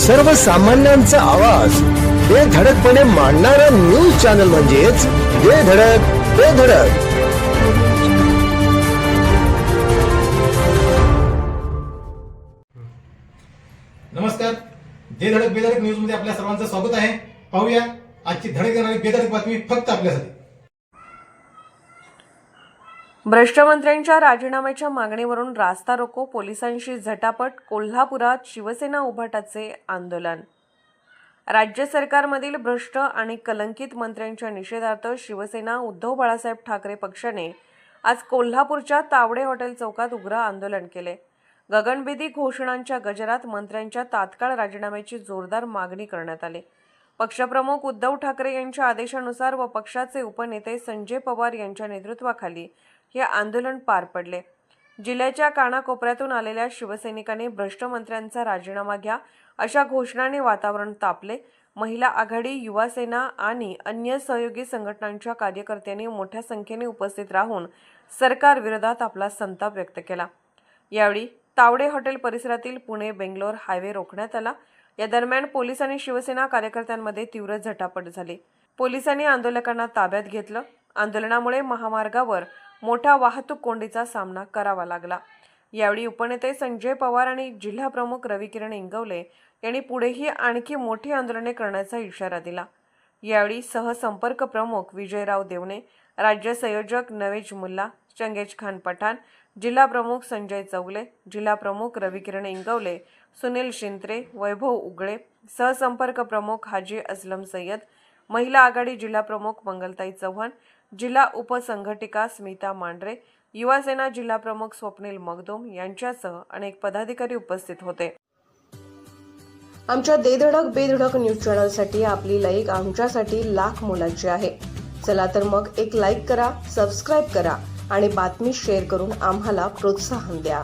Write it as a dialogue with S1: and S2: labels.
S1: सर्वसामान्यांचा आवाज. हे धडकपणे मांडणारा न्यूज चॅनल म्हणजेच जे धडक ते धडक.
S2: नमस्कार. जे धडक बेधडक न्यूजमध्ये आपल्या सर्वांचं स्वागत आहे. पाहूया आजची धडक देणारी बेधडक बातमी फक्त आपल्यासाठी.
S3: भ्रष्टमंत्र्यांच्या राजीनाम्याच्या मागणीवरून रास्ता रोको पोलिसांशी झटापट कोल्हापुरात शिवसेना उभाटाचे आंदोलन. राज्य सरकारमधील भ्रष्ट आणि कलंकित मंत्र्यांच्या निषेधार्थ शिवसेना उद्धव बाळासाहेब ठाकरे पक्षाने आज कोल्हापूरच्या तावडे हॉटेल चौकात उग्र आंदोलन केले. गगनभेदी घोषणांच्या गजरात मंत्र्यांच्या तात्काळ राजीनाम्याची जोरदार मागणी करण्यात आली. पक्षप्रमुख उद्धव ठाकरे यांच्या आदेशानुसार व पक्षाचे उपनेते संजय पवार यांच्या नेतृत्वाखाली हे आंदोलन पार पडले. जिल्ह्याच्या कानाकोपऱ्यातून आलेल्या शिवसैनिकांनी भ्रष्टमंत्र्यांचा राजीनामा घ्या अशा घोषणाने वातावरण तापले. महिला आघाडी युवा सेना आणि अन्य सहयोगी संघटनांच्या कार्यकर्त्यांनी मोठ्या संख्येने उपस्थित राहून सरकारविरोधात आपला संताप व्यक्त केला. यावेळी तावडे हॉटेल परिसरातील पुणे बेंगलोर हायवे रोखण्यात आला. या दरम्यान पोलीस आणि शिवसेना कार्यकर्त्यांमध्ये तीव्र झटापट झाली. पोलिसांनी आंदोलकांना ताब्यात घेतलं. आंदोलनामुळे महामार्गावर मोठा वाहतूक कोंडीचा सामना करावा लागला. यावेळी उपनेते संजय पवार आणि जिल्हा प्रमुख रविकिरण इंगवले यांनी पुढेही आणखी मोठी आंदोलने करण्याचा इशारा दिला. यावेळी सहसंपर्क प्रमुख विजयराव देवणे राज्य संयोजक नवेज मुल्ला चंगेज खान पठाण जिल्हा प्रमुख संजय चौगले जिल्हा प्रमुख रविकिरण इंगवले सुनील शिंत्रे वैभव उगळे सहसंपर्क प्रमुख हाजी असलम सय्यद महिला आघाडी जिल्हा प्रमुख मंगलताई चव्हाण जिल्हा उपसंघटिका स्मिता मांढरे युवा सेना जिल्हा प्रमुख स्वप्नील मगदोम यांच्यासह अनेक पदाधिकारी उपस्थित होते. आमच्या देधडक बेधडक न्यूज चॅनलसाठी आपली लाईक आमच्यासाठी लाख मोलाची आहे. चला तर मग एक लाईक करा सबस्क्राईब करा आणि बातमी शेअर करून आम्हाला प्रोत्साहन द्या.